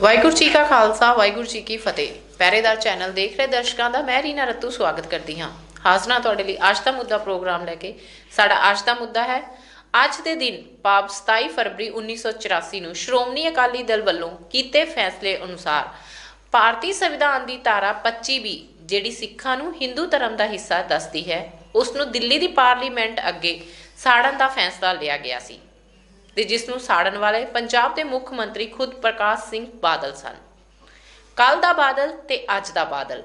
ਵਾਹਿਗੁਰੂ ਜੀ ਕਾ ਖਾਲਸਾ, ਵਾਹਿਗੁਰੂ ਜੀ ਕੀ ਫਤਿਹ। ਪਹਿਰੇਦਾਰ ਚੈਨਲ ਦੇਖ ਰਹੇ ਦਰਸ਼ਕਾਂ ਦਾ ਮੈਂ ਰੀਨਾ ਰੱਤੂ ਸਵਾਗਤ ਕਰਦੀ ਹਾਂ। ਹਾਜ਼ਰਾਂ ਤੁਹਾਡੇ ਲਈ ਅੱਜ ਦਾ ਮੁੱਦਾ ਪ੍ਰੋਗਰਾਮ ਲੈ ਕੇ। ਸਾਡਾ ਅੱਜ ਦਾ ਮੁੱਦਾ ਹੈ, ਅੱਜ ਦੇ ਦਿਨ ਪਾਪ 27 ਫਰਵਰੀ 1984 ਨੂੰ ਸ਼੍ਰੋਮਣੀ ਅਕਾਲੀ ਦਲ ਵੱਲੋਂ ਕੀਤੇ ਫੈਸਲੇ ਅਨੁਸਾਰ ਭਾਰਤੀ ਸੰਵਿਧਾਨ ਦੀ ਧਾਰਾ 25 ਵੀ ਜਿਹੜੀ ਸਿੱਖਾਂ ਨੂੰ ਹਿੰਦੂ ਧਰਮ ਦਾ ਹਿੱਸਾ ਦੱਸਦੀ ਹੈ, ਉਸ ਨੂੰ ਦਿੱਲੀ ਦੀ ਪਾਰਲੀਮੈਂਟ ਅੱਗੇ ਸਾੜਨ ਦਾ ਫੈਸਲਾ ਲਿਆ ਗਿਆ ਸੀ। ਤੇ ਜਿਸ ਨੂੰ ਸਾੜਨ ਵਾਲੇ ਪੰਜਾਬ ਦੇ ਮੁੱਖ ਮੰਤਰੀ ਖੁਦ ਪ੍ਰਕਾਸ਼ ਸਿੰਘ ਬਾਦਲ ਸਨ। ਕੱਲ ਦਾ ਬਾਦਲ ਤੇ ਅੱਜ ਦਾ ਬਾਦਲ।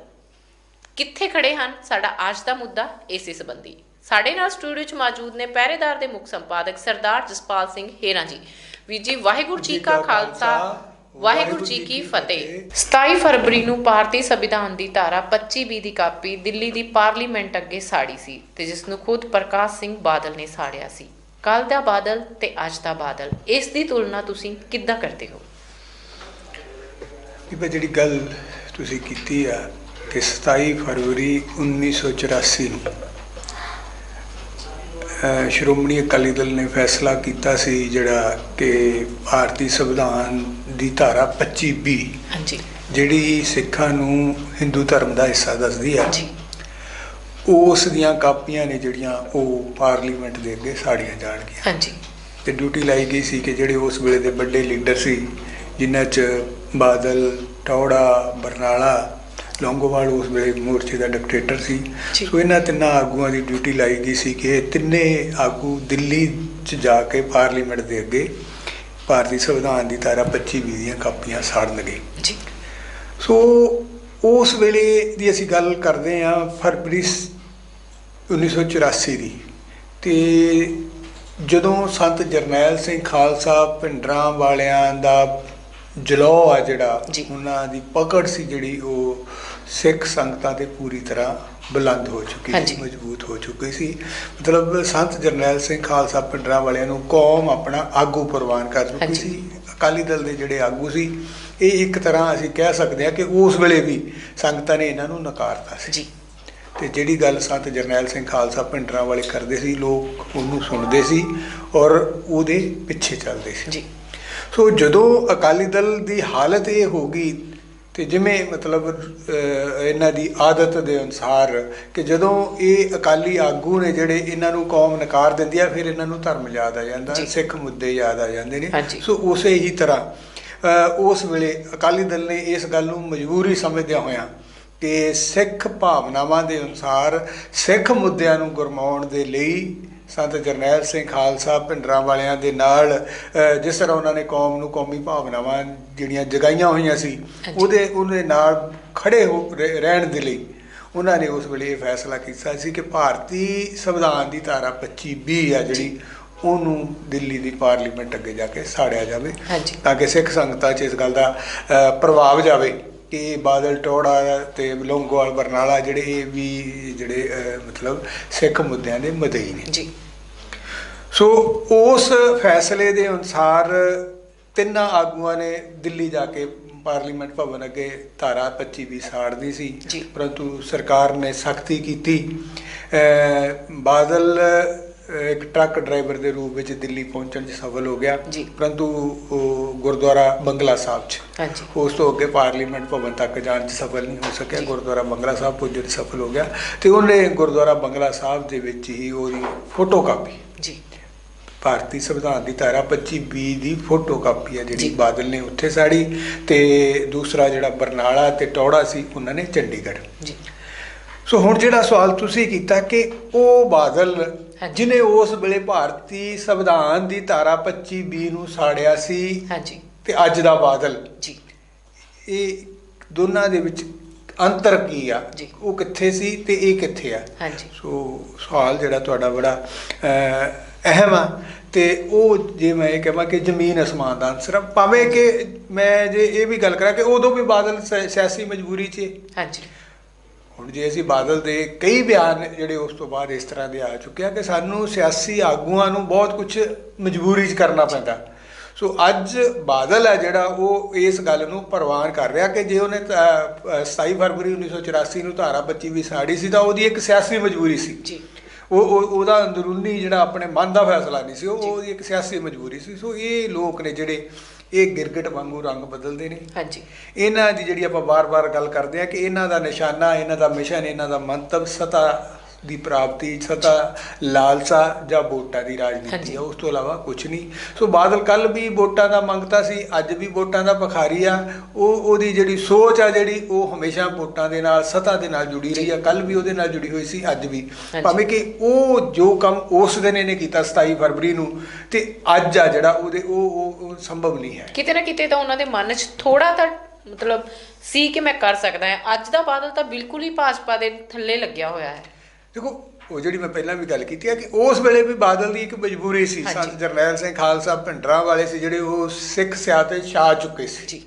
ਕਿੱਥੇ ਖੜੇ ਹਨ? ਸਾਡਾ ਅੱਜ ਦਾ ਮੁੱਦਾ ਇਸੇ ਸੰਬੰਧੀ। ਸਾਡੇ ਨਾਲ ਸਟੂਡੀਓ 'ਚ ਮੌਜੂਦ ਨੇ ਪਹਿਰੇਦਾਰ ਦੇ ਮੁੱਖ ਸੰਪਾਦਕ ਸਰਦਾਰ ਜਸਪਾਲ ਸਿੰਘ ਹੇਰਾ ਜੀ। ਵੀਰ ਜੀ ਵਾਹਿਗੁਰੂ ਜੀ ਕਾ ਖਾਲਸਾ ਵਾਹਿਗੁਰੂ ਜੀ ਕੀ ਫਤਿਹ। 27 ਫਰਵਰੀ ਨੂੰ ਭਾਰਤੀ ਸੰਵਿਧਾਨ ਦੀ ਧਾਰਾ 25 ਬੀ ਦੀ ਕਾਪੀ ਦਿੱਲੀ ਦੀ ਪਾਰਲੀਮੈਂਟ ਅੱਗੇ ਸਾੜੀ ਸੀ ਤੇ ਜਿਸ ਨੂੰ ਖੁਦ ਪ੍ਰਕਾਸ਼ ਸਿੰਘ ਬਾਦਲ ਨੇ ਸਾੜਿਆ ਸੀ। ਕੱਲ ਦਾ ਬਾਦਲ ਤੇ ਅੱਜ ਦਾ ਬਾਦਲ ਇਸ ਦੀ ਤੁਲਨਾ ਤੁਸੀਂ ਕਿੱਦਾਂ ਕਰਦੇ ਹੋ? ਇਹ ਜਿਹੜੀ ਗੱਲ ਤੁਸੀਂ ਕੀਤੀ ਆ ਕਿ 27 ਫਰਵਰੀ 1984 ਨੂੰ ਸ਼੍ਰੋਮਣੀ ਅਕਾਲੀ ਦਲ ਨੇ ਫੈਸਲਾ ਕੀਤਾ ਸੀ ਜਿਹੜਾ ਕਿ ਭਾਰਤੀ ਸੰਵਿਧਾਨ ਦੀ ਧਾਰਾ 25 ਬੀ ਹਾਂਜੀ। ਜਿਹੜੀ ਸਿੱਖਾਂ ਨੂੰ ਹਿੰਦੂ ਧਰਮ ਦਾ ਹਿੱਸਾ ਦੱਸਦੀ ਹੈ ਜੀ ਉਸ ਦੀਆਂ ਕਾਪੀਆਂ ਨੇ ਜਿਹੜੀਆਂ ਉਹ ਪਾਰਲੀਮੈਂਟ ਦੇ ਅੱਗੇ ਸਾੜੀਆਂ ਜਾਣਗੀਆਂ। ਹਾਂਜੀ। ਤੇ ਡਿਊਟੀ ਲਾਈ ਗਈ ਸੀ ਕਿ ਜਿਹੜੇ ਉਸ ਵੇਲੇ ਦੇ ਵੱਡੇ ਲੀਡਰ ਸੀ ਜਿਨ੍ਹਾਂ 'ਚ ਬਾਦਲ ਟੌੜਾ ਬਰਨਾਲਾ ਲੌਂਗੋਵਾਲ ਉਸ ਵੇਲੇ ਮੋਰਚੇ ਦਾ ਡਿਕਟੇਟਰ ਸੀ। ਸੋ ਇਹਨਾਂ ਤਿੰਨਾਂ ਆਗੂਆਂ ਦੀ ਡਿਊਟੀ ਲਾਈ ਗਈ ਸੀ ਕਿ ਤਿੰਨੇ ਆਗੂ ਦਿੱਲੀ 'ਚ ਜਾ ਕੇ ਪਾਰਲੀਮੈਂਟ ਦੇ ਅੱਗੇ ਭਾਰਤੀ ਸੰਵਿਧਾਨ ਦੀ ਧਾਰਾ 25 ਵੀਹ ਦੀਆਂ ਕਾਪੀਆਂ ਸਾੜਨਗੇ। ਜੀ। ਸੋ ਉਸ ਵੇਲੇ ਦੀ ਅਸੀਂ ਗੱਲ ਕਰਦੇ ਹਾਂ ਫਰਵਰੀ 1984 ਦੀ ਤੇ ਜਦੋਂ ਸੰਤ ਜਰਨੈਲ ਸਿੰਘ ਖਾਲਸਾ ਭਿੰਡਰਾਂ ਵਾਲਿਆਂ ਦਾ ਜਲੌ ਆ ਜਿਹੜਾ। ਉਹਨਾਂ ਦੀ ਪਕੜ ਸੀ ਜਿਹੜੀ ਉਹ ਸਿੱਖ ਸੰਗਤਾਂ ਤੇ ਪੂਰੀ ਤਰ੍ਹਾਂ ਬੁਲੰਦ ਹੋ ਚੁੱਕੀ। ਸੀ ਮਜ਼ਬੂਤ ਹੋ ਚੁੱਕੀ ਸੀ ਮਤਲਬ ਸੰਤ ਜਰਨੈਲ ਸਿੰਘ ਖਾਲਸਾ ਭਿੰਡਰਾਂ ਵਾਲਿਆਂ ਨੂੰ ਕੌਮ ਆਪਣਾ ਆਗੂ ਪ੍ਰਵਾਨ ਕਰ ਚੁੱਕੀ। ਸੀ ਅਕਾਲੀ ਦਲ ਦੇ ਜਿਹੜੇ ਆਗੂ ਸੀ ਇਹ ਇੱਕ ਤਰ੍ਹਾਂ ਅਸੀਂ ਕਹਿ ਸਕਦੇ ਹਾਂ ਕਿ ਉਸ ਵੇਲੇ ਵੀ ਸੰਗਤਾਂ ਨੇ ਇਹਨਾਂ ਨੂੰ ਨਕਾਰਤਾ ਸੀ ਜੀ ਤੇ ਜਿਹੜੀ ਗੱਲ ਸੰਤ ਜਰਨੈਲ ਸਿੰਘ ਖਾਲਸਾ ਭਿੰਡਰਾਂ ਵਾਲੇ ਕਰਦੇ ਸੀ ਲੋਕ ਉਹਨੂੰ ਸੁਣਦੇ ਸੀ ਔਰ ਉਹਦੇ ਪਿੱਛੇ ਚੱਲਦੇ ਸੀ ਜੀ ਸੋ ਜਦੋਂ ਅਕਾਲੀ ਦਲ ਦੀ ਹਾਲਤ ਇਹ ਹੋ ਗਈ ਤੇ ਜਿਵੇਂ ਮਤਲਬ ਇਹਨਾਂ ਦੀ ਆਦਤ ਦੇ ਅਨੁਸਾਰ ਕਿ ਜਦੋਂ ਇਹ ਅਕਾਲੀ ਆਗੂ ਨੇ ਜਿਹੜੇ ਇਹਨਾਂ ਨੂੰ ਕੌਮ ਨਕਾਰ ਦਿੰਦੀ ਆ ਫਿਰ ਇਹਨਾਂ ਨੂੰ ਧਰਮ ਯਾਦ ਆ ਜਾਂਦਾ। ਸਿੱਖ ਮੁੱਦੇ ਯਾਦ ਆ ਜਾਂਦੇ ਨੇ। ਸੋ ਉਸੇ ਹੀ ਤਰ੍ਹਾਂ ਉਸ ਵੇਲੇ ਅਕਾਲੀ ਦਲ ਨੇ ਇਸ ਗੱਲ ਨੂੰ ਮਜਬੂਰੀ ਸਮਝਦਿਆਂ ਹੋਇਆਂ ਕਿ ਸਿੱਖ ਭਾਵਨਾਵਾਂ ਦੇ ਅਨੁਸਾਰ ਸਿੱਖ ਮੁੱਦਿਆਂ ਨੂੰ ਗੁਰਮਾਉਣ ਦੇ ਲਈ ਸੰਤ ਜਰਨੈਲ ਸਿੰਘ ਖਾਲਸਾ ਭਿੰਡਰਾਂ ਵਾਲਿਆਂ ਦੇ ਨਾਲ ਜਿਸ ਤਰ੍ਹਾਂ ਉਹਨਾਂ ਨੇ ਕੌਮ ਨੂੰ ਕੌਮੀ ਭਾਵਨਾਵਾਂ ਜਿਹੜੀਆਂ ਜਗਾਈਆਂ ਹੋਈਆਂ ਸੀ। ਉਹਦੇ ਉਹਦੇ ਨਾਲ ਖੜੇ ਹੋ ਰਹਿ- ਰਹਿਣ ਦੇ ਲਈ ਉਹਨਾਂ ਨੇ ਉਸ ਵੇਲੇ ਇਹ ਫੈਸਲਾ ਕੀਤਾ ਸੀ ਕਿ ਭਾਰਤੀ ਸੰਵਿਧਾਨ ਦੀ ਧਾਰਾ 25 20 ਆ ਜਿਹੜੀ ਉਹਨੂੰ ਦਿੱਲੀ ਦੀ ਪਾਰਲੀਮੈਂਟ ਅੱਗੇ ਜਾ ਕੇ ਸਾੜਿਆ ਜਾਵੇ। ਤਾਂ ਕਿ ਸਿੱਖ ਸੰਗਤਾਂ 'ਚ ਇਸ ਗੱਲ ਦਾ ਪ੍ਰਭਾਵ ਜਾਵੇ ਕਿ ਬਾਦਲ ਟੋੜਾ ਤੇ ਲੋਂਗੋਵਾਲ ਬਰਨਾਲਾ ਜਿਹੜੇ ਇਹ ਵੀ ਜਿਹੜੇ ਮਤਲਬ ਸਿੱਖ ਮੁੱਦਿਆਂ ਦੇ ਮਦਈ ਨੇ। ਜੀ। ਸੋ ਉਸ ਫੈਸਲੇ ਦੇ ਅਨੁਸਾਰ ਤਿੰਨਾਂ ਆਗੂਆਂ ਨੇ ਦਿੱਲੀ ਜਾ ਕੇ ਪਾਰਲੀਮੈਂਟ ਭਵਨ ਅੱਗੇ ਧਾਰਾ 25 ਵੀ ਸਾੜਦੀ ਸੀ। ਪਰੰਤੂ ਸਰਕਾਰ ਨੇ ਸਖਤੀ ਕੀਤੀ। ਬਾਦਲ ਇੱਕ ਟਰੱਕ ਡਰਾਈਵਰ ਦੇ ਰੂਪ ਵਿੱਚ ਦਿੱਲੀ ਪਹੁੰਚਣ 'ਚ ਸਫਲ ਹੋ ਗਿਆ। ਪਰੰਤੂ ਉਹ ਗੁਰਦੁਆਰਾ ਬੰਗਲਾ ਸਾਹਿਬ 'ਚ ਹਾਂਜੀ ਉਸ ਤੋਂ ਅੱਗੇ ਪਾਰਲੀਮੈਂਟ ਭਵਨ ਤੱਕ ਜਾਣ 'ਚ ਸਫਲ ਨਹੀਂ ਹੋ ਸਕਿਆ। ਗੁਰਦੁਆਰਾ ਬੰਗਲਾ ਸਾਹਿਬ ਪੁੱਜਣ 'ਚ ਸਫਲ ਹੋ ਗਿਆ ਤੇ ਉਹਨੇ ਗੁਰਦੁਆਰਾ ਬੰਗਲਾ ਸਾਹਿਬ ਦੇ ਵਿੱਚ ਹੀ ਉਹਦੀ ਫੋਟੋ ਕਾਪੀ ਜੀ ਭਾਰਤੀ ਸੰਵਿਧਾਨ ਦੀ ਧਾਰਾ 25 ਬੀ ਦੀ ਫੋਟੋ ਕਾਪੀ ਹੈ ਜਿਹੜੀ। ਬਾਦਲ ਨੇ ਉੱਥੇ ਸਾੜੀ ਤੇ ਦੂਸਰਾ ਜਿਹੜਾ ਬਰਨਾਲਾ ਤੇ ਟੌੜਾ ਸੀ ਉਹਨਾਂ ਨੇ ਚੰਡੀਗੜ੍ਹ ਜੀ ਸੋ ਹੁਣ ਜਿਹੜਾ ਸਵਾਲ ਤੁਸੀਂ ਕੀਤਾ ਕਿ ਉਹ ਬਾਦਲ। ਜਿਨੇ ਉਸ ਵੇਲੇ ਭਾਰਤੀ ਸੰਵਿਧਾਨ ਦੀ ਧਾਰਾ 25 ਬੀ ਨੂੰ ਸਾੜਿਆ ਸੀ ਹਾਂਜੀ। ਤੇ ਅੱਜ ਦਾ ਬਾਦਲ। ਜੀ। ਇਹ ਦੋਨਾਂ ਦੇ ਵਿੱਚ ਅੰਤਰ ਕੀ ਆ। ਉਹ ਕਿੱਥੇ ਸੀ ਤੇ ਇਹ ਕਿੱਥੇ ਆ? ਹਾਂਜੀ। ਸੋ ਸਵਾਲ ਜਿਹੜਾ ਤੁਹਾਡਾ ਬੜਾ ਅਹ, ਅਹਿਮ ਆ ਤੇ ਉਹ ਜੇ ਮੈਂ ਇਹ ਕਹਾਂ ਕਿ ਜ਼ਮੀਨ ਅਸਮਾਨ ਦਾ ਅੰਤਰ ਆ ਭਾਵੇਂ ਕਿ ਮੈਂ ਜੇ ਇਹ ਵੀ ਗੱਲ ਕਰਾਂ ਕਿ ਉਦੋਂ ਵੀ ਬਾਦਲ ਸਿਆਸੀ ਮਜਬੂਰੀ 'ਚ। ਹਾਂਜੀ। ਹੁਣ ਜੇ ਅਸੀਂ ਬਾਦਲ ਦੇ ਕਈ ਬਿਆਨ ਜਿਹੜੇ ਉਸ ਤੋਂ ਬਾਅਦ ਇਸ ਤਰ੍ਹਾਂ ਦੇ ਆ ਚੁੱਕੇ ਆ ਕਿ ਸਾਨੂੰ ਸਿਆਸੀ ਆਗੂਆਂ ਨੂੰ ਬਹੁਤ ਕੁਝ ਮਜਬੂਰੀ 'ਚ ਕਰਨਾ ਪੈਂਦਾ। ਸੋ ਅੱਜ ਬਾਦਲ ਹੈ ਜਿਹੜਾ ਉਹ ਇਸ ਗੱਲ ਨੂੰ ਪ੍ਰਵਾਨ ਕਰ ਰਿਹਾ ਕਿ ਜੇ ਉਹਨੇ ਤਾਂ, ਅਹ, 27 ਫਰਵਰੀ 1984 ਨੂੰ ਧਾਰਾ 25 ਵੀ ਸਾੜੀ ਸੀ ਤਾਂ ਉਹਦੀ ਇੱਕ ਸਿਆਸੀ ਮਜਬੂਰੀ ਸੀ। ਜੀ। ਉਹ ਉਹ- ਉਹਦਾ ਅੰਦਰੂਨੀ ਜਿਹੜਾ ਆਪਣੇ ਮਨ ਦਾ ਫੈਸਲਾ ਨਹੀਂ ਸੀ ਉਹ। ਉਹਦੀ ਇੱਕ ਸਿਆਸੀ ਮਜਬੂਰੀ ਸੀ। ਸੋ ਇਹ ਲੋਕ ਨੇ ਜਿਹੜੇ ਇਹ ਗਿਰਗਟ ਵਾਂਗੂ ਰੰਗ ਬਦਲਦੇ ਨੇ। ਹਾਂਜੀ। ਇਹਨਾਂ ਦੀ ਜਿਹੜੀ ਆਪਾਂ ਵਾਰ-ਵਾਰ ਗੱਲ ਕਰਦੇ ਆ ਕਿ ਇਹਨਾਂ ਦਾ ਨਿਸ਼ਾਨਾ ਇਹਨਾਂ ਦਾ ਮਿਸ਼ਨ ਇਹਨਾਂ ਦਾ ਮੰਤਵ ਸਤਾ ਦੀ ਪ੍ਰਾਪਤੀ ਸਤਾ ਲਾਲਸਾ ਜਾਂ ਵੋਟਾਂ ਦੀ ਰਾਜਨੀਤੀ। ਆ ਉਸ ਤੋਂ ਇਲਾਵਾ ਕੁਝ ਨਹੀਂ। ਸੋ ਬਾਦਲ ਕੱਲ ਵੀ ਵੋਟਾਂ ਦਾ ਮੰਗਤਾ ਸੀ ਅੱਜ ਵੀ ਵੋਟਾਂ ਦਾ ਭਖਾਰੀ ਆ। ਉਹ ਉਹਦੀ ਜਿਹੜੀ ਸੋਚ ਆ ਜਿਹੜੀ ਉਹ ਹਮੇਸ਼ਾ ਵੋਟਾਂ ਦੇ ਨਾਲ ਸਤਾ ਦੇ ਨਾਲ ਜੁੜੀ ਰਹੀ ਆ। ਕੱਲ ਵੀ ਉਹਦੇ ਨਾਲ ਜੁੜੀ ਹੋਈ ਸੀ ਅੱਜ ਵੀ। ਭਾਵੇਂ ਕਿ ਉਹ ਜੋ ਕੰਮ ਉਸ ਦਿਨ ਇਹਨੇ ਕੀਤਾ 27 ਫਰਵਰੀ ਨੂੰ ਤੇ ਅੱਜ ਆ ਜਿਹੜਾ ਉਹਦੇ ਉਹ ਉਹ- ਉਹ ਸੰਭਵ ਨਹੀਂ ਹੈ। ਕਿਤੇ ਨਾ ਕਿਤੇ ਤਾਂ ਉਹਨਾਂ ਦੇ ਮਨ 'ਚ ਥੋੜਾ ਤਾਂ ਮਤਲਬ ਸੀ ਕਿ ਮੈਂ ਕਰ ਸਕਦਾ ਹਾਂ। ਅੱਜ ਦਾ ਬਾਦਲ ਤਾਂ ਬਿਲਕੁਲ ਹੀ ਭਾਜਪਾ ਦੇ ਥੱਲੇ ਲੱਗਿਆ ਹੋਇਆ ਹੈ। ਦੇਖੋ ਉਹ ਜਿਹੜੀ ਮੈਂ ਪਹਿਲਾਂ ਵੀ ਗੱਲ ਕੀਤੀ ਹੈ ਕਿ ਉਸ ਵੇਲੇ ਵੀ ਬਾਦਲ ਦੀ ਇੱਕ ਮਜਬੂਰੀ ਸੀ। ਸੰਤ ਜਰਨੈਲ ਸਿੰਘ ਖਾਲਸਾ ਭਿੰਡਰਾਂ ਵਾਲੇ ਸੀ ਜਿਹੜੇ ਉਹ ਸਿੱਖ ਸਿਆਸਤ ਛਾ ਚੁੱਕੇ ਸੀ ਜੀ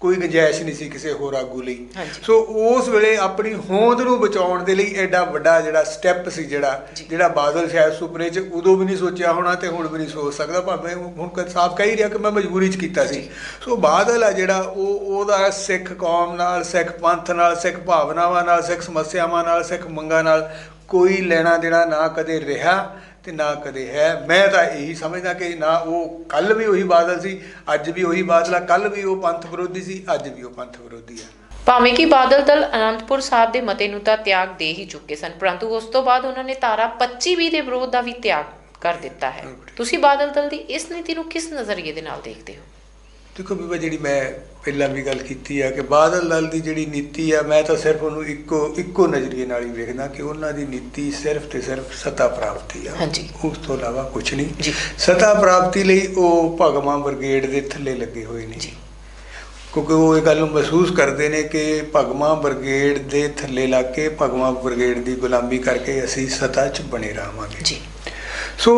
ਕੋਈ ਗੁੰਜਾਇਸ਼ ਨਹੀਂ ਸੀ ਕਿਸੇ ਹੋਰ ਆਗੂ ਲਈ। ਸੋ ਉਸ ਵੇਲੇ ਆਪਣੀ ਹੋਂਦ ਨੂੰ ਬਚਾਉਣ ਦੇ ਲਈ ਐਡਾ ਵੱਡਾ ਜਿਹੜਾ ਸਟੈਪ ਸੀ ਜਿਹੜਾ। ਜਿਹੜਾ ਬਾਦਲ ਸ਼ਾਇਦ ਸੁਪਨੇ 'ਚ ਉਦੋਂ ਵੀ ਨਹੀਂ ਸੋਚਿਆ ਹੋਣਾ ਤੇ ਹੁਣ ਵੀ ਨਹੀਂ ਸੋਚ ਸਕਦਾ ਭਾਵੇਂ ਹੁਣ ਕ- ਸਾਫ਼ ਕਹਿ ਹੀ ਰਿਹਾ ਕਿ ਮੈਂ ਮਜਬੂਰੀ 'ਚ ਕੀਤਾ ਸੀ। ਸੋ ਬਾਦਲ ਆ ਜਿਹੜਾ ਉਹ ਉਹਦਾ ਸਿੱਖ ਕੌਮ ਨਾਲ ਸਿੱਖ ਪੰਥ ਨਾਲ ਸਿੱਖ ਭਾਵਨਾਵਾਂ ਨਾਲ ਸਿੱਖ ਸਮੱਸਿਆਵਾਂ ਨਾਲ ਸਿੱਖ ਮੰਗਾਂ ਨਾਲ ਕੋਈ ਲੈਣਾ ਦੇਣਾ ਨਾ ਕਦੇ ਰਿਹਾ ਤੇ ਨਾ ਕਦੇ ਹੈ। ਮੈਂ ਤਾਂ ਇਹੀ ਸਮਝਦਾ ਕਿ ਨਾ ਉਹ ਕੱਲ ਵੀ ਉਹੀ ਬਾਦਲ ਸੀ ਅੱਜ ਵੀ ਉਹੀ ਬਾਦਲ ਆ ਕੱਲ ਵੀ ਉਹ ਪੰਥ ਵਿਰੋਧੀ ਸੀ ਅੱਜ ਵੀ ਉਹ ਪੰਥ ਵਿਰੋਧੀ ਆ। ਭਾਵੇਂ ਕਿ ਬਾਦਲ ਦਲ ਅਨੰਦਪੁਰ ਸਾਹਿਬ ਦੇ ਮਤੇ ਨੂੰ ਤਾਂ ਤਿਆਗ ਦੇ ਹੀ ਚੁੱਕੇ ਸਨ ਪਰੰਤੂ ਉਸ ਤੋਂ ਬਾਅਦ ਉਹਨਾਂ ਨੇ ਧਾਰਾ 25 ਵੀ ਦੇ ਵਿਰੋਧ ਦਾ ਵੀ ਤਿਆਗ ਕਰ ਦਿੱਤਾ ਹੈ। ਤੁਸੀਂ ਬਾਦਲ ਦਲ ਦੀ ਇਸ ਨੀਤੀ ਨੂੰ ਕਿਸ ਨਜ਼ਰੀਏ ਦੇ ਨਾਲ ਦੇਖਦੇ ਹੋ? ਦੇਖੋ ਬੀਬਾ ਜਿਹੜੀ ਮੈਂ ਪਹਿਲਾਂ ਵੀ ਗੱਲ ਕੀਤੀ ਆ ਕਿ ਬਾਦਲ ਦਲ ਦੀ ਜਿਹੜੀ ਨੀਤੀ ਆ ਮੈਂ ਤਾਂ ਸਿਰਫ ਉਹਨੂੰ ਇੱਕੋ ਇੱਕੋ ਨਜ਼ਰੀਏ ਨਾਲ ਹੀ ਵੇਖਦਾ ਕਿ ਉਹਨਾਂ ਦੀ ਨੀਤੀ ਸਿਰਫ ਤੇ ਸਿਰਫ ਸਤਾ ਪ੍ਰਾਪਤੀ ਆ। ਉਸ ਤੋਂ ਇਲਾਵਾ ਕੁਝ ਨਹੀਂ। ਸਤਾ ਪ੍ਰਾਪਤੀ ਲਈ ਉਹ ਭਗਵਾਂ ਬ੍ਰਿਗੇਡ ਦੇ ਥੱਲੇ ਲੱਗੇ ਹੋਏ ਨੇ। ਕਿਉਂਕਿ ਉਹ ਇਹ ਗੱਲ ਨੂੰ ਮਹਿਸੂਸ ਕਰਦੇ ਨੇ ਕਿ ਭਗਵਾਂ ਬ੍ਰਿਗੇਡ ਦੇ ਥੱਲੇ ਲੱਗ ਕੇ ਭਗਵਾਂ ਬ੍ਰਿਗੇਡ ਦੀ ਗੁਲਾਮੀ ਕਰਕੇ ਅਸੀਂ ਸਤਾ 'ਚ ਬਣੇ ਰਹਾਂਗੇ ਜੀ ਸੋ